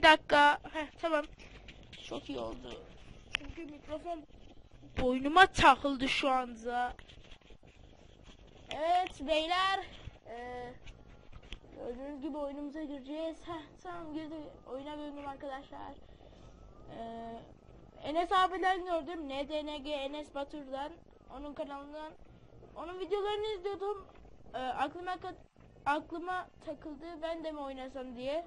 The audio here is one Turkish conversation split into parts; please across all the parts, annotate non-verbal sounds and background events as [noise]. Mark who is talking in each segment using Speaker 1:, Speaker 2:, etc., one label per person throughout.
Speaker 1: bir dakika. Heh, tamam. Çok iyi oldu. Çünkü mikrofon boynuma takıldı şu anda. Evet beyler. Ee, gördüğünüz gibi oyunumuza gireceğiz. Heh, tamam girdi. Oyuna girdim arkadaşlar. Ee, Enes abiden gördüm. NDNG Enes Batur'dan. Onun kanalından. Onun videolarını izliyordum. Ee, aklıma aklıma takıldı. Ben de mi oynasam diye.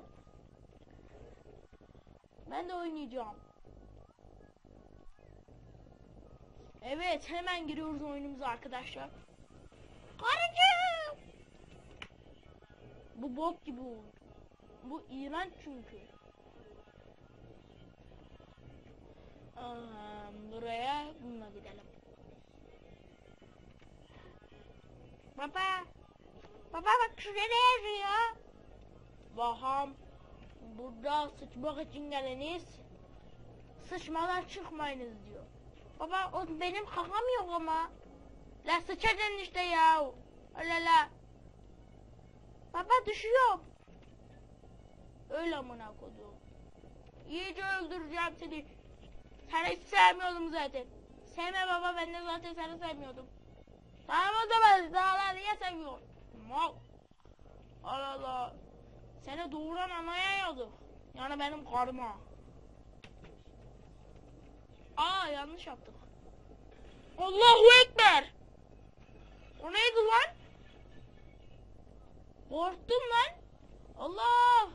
Speaker 1: Ben de oynayacağım. Evet, hemen giriyoruz oyunumuza arkadaşlar. Karıcığım! Bu bok gibi oyun. Bu iğrenç çünkü. Aa, buraya bununla gidelim. Baba. Baba bak şurada ne yazıyor? Baham. Burada sıçmak için geleniz. Sıçmadan çıkmayınız diyor. Baba o benim kakam yok ama. La sıçacaksın işte ya. Öyle la. Baba düşüyorum. Öyle amına kodum. İyice öldüreceğim seni. Seni hiç sevmiyordum zaten. Sevme baba ben de zaten seni sevmiyordum. Tamam o zaman daha niye seviyorsun? Mal. Allah Allah. Seni doğuran anaya yazık. Yani benim karıma. Aa yanlış yaptık. Allahu Ekber. O neydi lan? Korktum lan. Allah.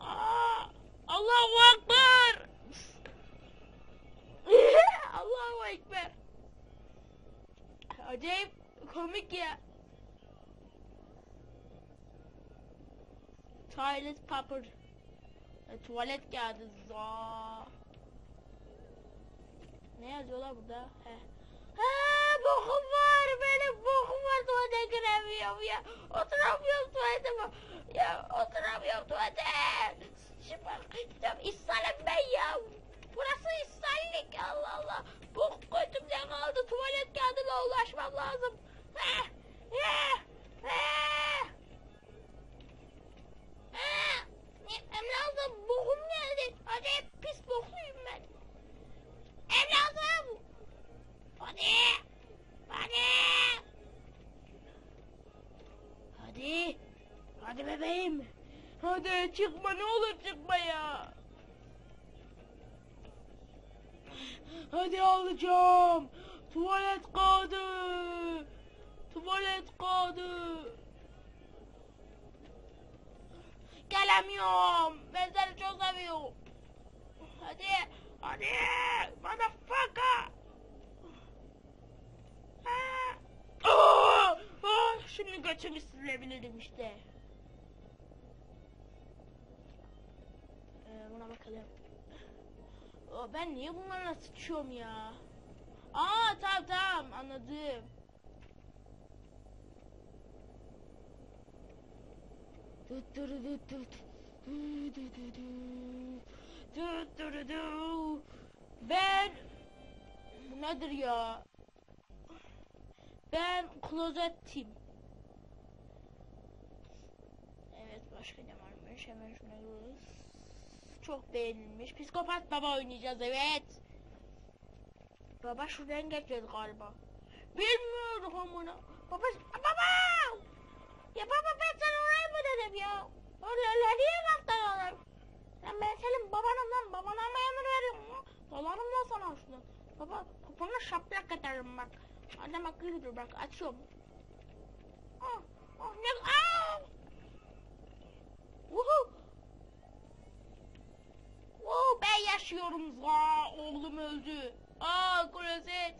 Speaker 1: Aa, Allahu Ekber. [laughs] Allahu Ekber. Acayip komik ya. Toilet paper. E, tuvalet kağıdı. Za. Ne yazıyorlar burada? He. He, bokum var. Benim bokum var. Tuvalete giremiyorum ya. Oturamıyorum tuvalete. Ya oturamıyorum tuvalete. Şimdi bakacağım. İshalem ben ya. Burası ishallik. Allah Allah. Bok götümde kaldı. Tuvalet kağıdına ulaşmam lazım. He. He. He. He. Evladım bokum geldi. Acayip pis bokluyum ben. Evladım. Hadi. Hadi. Hadi. Hadi bebeğim. Hadi çıkma ne olur çıkma ya. Hadi alacağım. Tuvalet kağıdı. Tuvalet kağıdı. Gelemiyorum. Ben seni çok seviyorum. Hadi. Hadi. Motherfucker. Ah. Ah. Ah. Şimdi götümü silebilirim işte. Ee, buna bakalım. Aa, ben niye bunlarla sıçıyorum ya? Aa tamam tamam anladım. Ben bu nedir ya? Ben klozetim. Evet başka ne varmış? Hemen şuna gidiyoruz. Çok beğenilmiş. Psikopat baba oynayacağız evet. Baba şuradan geçeceğiz galiba. Bilmiyorum amına. Baba baba. Ya baba ben sana oraya mı dedim ya? Öyle niye baktın oğlum? Lan ben senin babanım. Babana mı emir veriyorum? Dolarım lan sana şunu. Baba popona şaplak atarım bak. Adam akıllıdır bak açıyorum. Ah, ah ne? Ah! Woohoo! Wow, ben yaşıyorum za. Oğlum öldü. Aa klozet.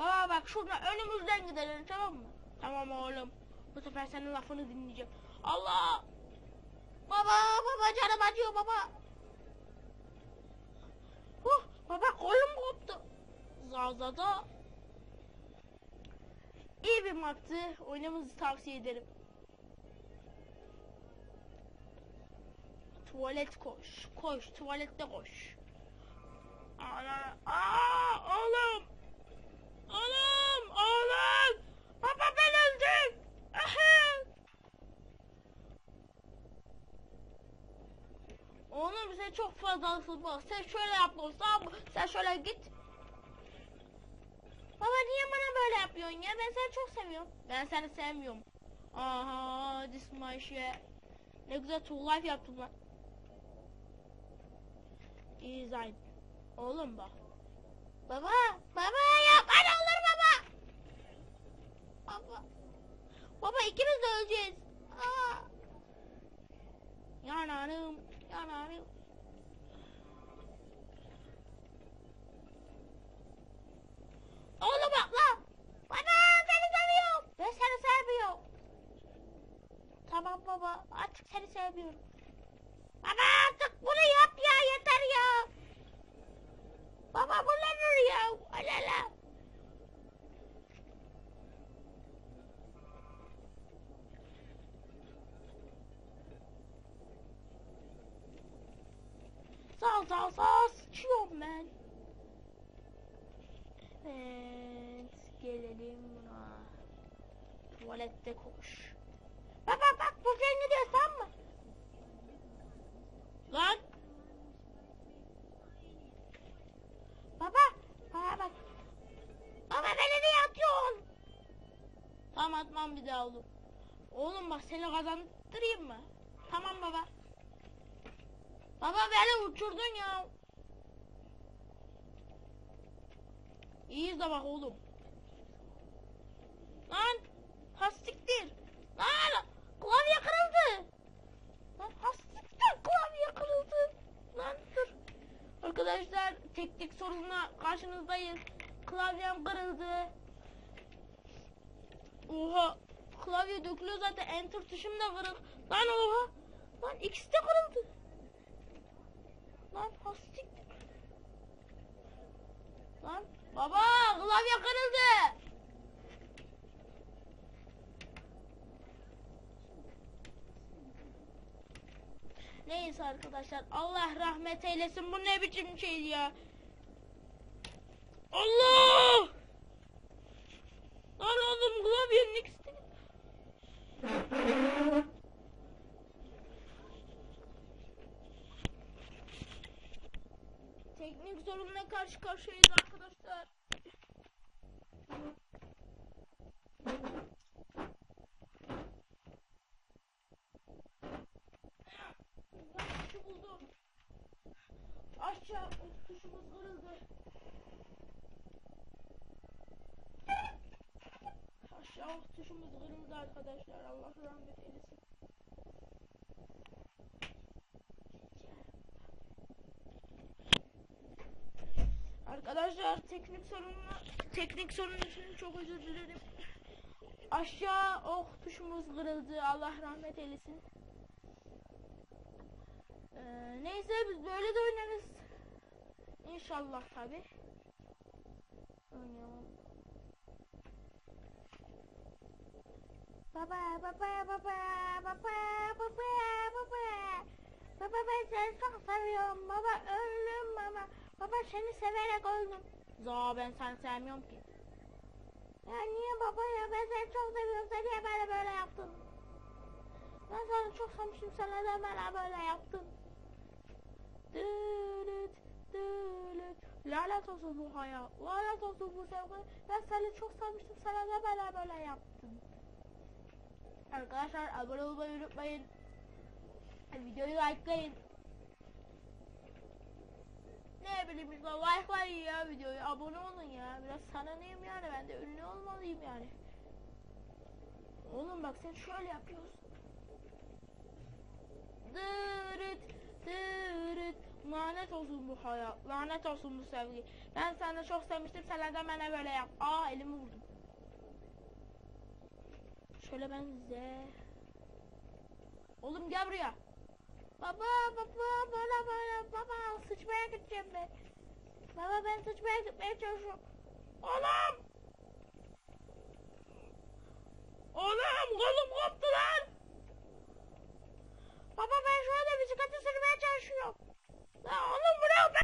Speaker 1: Baba bak şuradan önümüzden gidelim tamam mı? Tamam oğlum. Bu sefer senin lafını dinleyeceğim. Allah! Baba baba canım acıyor baba. Huh, baba kolum koptu. Zazada. İyi bir maçtı. Oynamanızı tavsiye ederim. Tuvalet koş. Koş. Tuvalette koş. Ana. Aa! Anam ağlan. Baba ben öldüm. Oğlum sen çok fazlasın bak. Sen şöyle yap dostum. Sen şöyle git. Baba niye bana böyle yapıyorsun ya? Ben seni çok seviyorum. Ben seni sevmiyorum. Aha this my shit. Ne güzel tuğ life yaptım lan. İyi. Oğlum bak. Baba, baba yap, yapma. Baba. Baba ikimiz de öleceğiz. Aa. Yanarım, yanarım. Oğlum bak lan. Baba seni seviyorum. Ben seni sevmiyorum. Tamam baba artık seni sevmiyorum. Baba artık bunu yap ya yeter ya. Baba bu nedir ya? Alala. Sağ sıçıyorum ben. Evet gelelim buna. Tuvalette koş. Bak bak bak bu senin gidiyor tamam mı? Lan. Baba. Baba bak. Baba beni niye atıyorsun? Tamam atmam bir daha oğlum. Oğlum bak seni kazandırayım mı? Tamam baba. Baba beni uçurdun ya. İyi de bak oğlum. Lan hastiktir. Lan klavye kırıldı. Lan hastiktir klavye kırıldı. Lan dur. Arkadaşlar teknik sorunla karşınızdayız. Klavyem kırıldı. Oha. Klavye dökülüyor zaten. Enter tuşum da kırık. Lan oha. Lan ikisi de kırıldı. Lan hastik. Lan baba klavye kırıldı. Neyse arkadaşlar Allah rahmet eylesin bu ne biçim şey ya. Allah! Lan oğlum klavyenin ikisi Teknik sorunla karşı karşıyayız arkadaşlar. Tuşu buldum. Aşağı o tuşumuz kırıldı. Aşağı o tuşumuz kırıldı arkadaşlar. Allah rahmet eylesin. Arkadaşlar teknik sorunla teknik sorun için çok özür dilerim. Aşağı ok tuşumuz kırıldı. Allah rahmet eylesin. Ee, neyse biz böyle de oynarız. İnşallah tabi. Oynayalım. Baba baba baba baba baba baba Baba ben seni çok seviyorum baba öldüm baba Baba seni severek öldüm. Za ben seni sevmiyorum ki. Ya niye baba ya? Ben seni çok seviyorum. Sen niye böyle böyle yaptın? Ben seni çok sevmiştim sen neden bana böyle yaptın? Dürüt dürüt. Lanet olsun bu hayat. Lanet olsun bu sevgi. Ben seni çok sevmiştim sen neden bana böyle yaptın? Arkadaşlar abone olmayı unutmayın. Videoyu likelayın. Ne bileyim işte likelayın ya videoyu. Abone olun ya. Biraz sananayım yani. Ben de ünlü olmalıyım yani. Oğlum bak sen şöyle yapıyorsun. Dırıt dırıt. Lanet olsun bu hayat. Lanet olsun bu sevgi. Ben seni çok sevmiştim. Sen de bana böyle yap. Aa elimi vurdum. Şöyle ben size. Oğlum gel buraya. Baba baba bana bana baba sıçmaya gideceğim ben. Baba ben sıçmaya gitmeye çalışıyorum. Oğlum! Oğlum kolum koptu lan! Baba ben şu anda bisikleti sürmeye çalışıyorum. Lan oğlum bırak ben!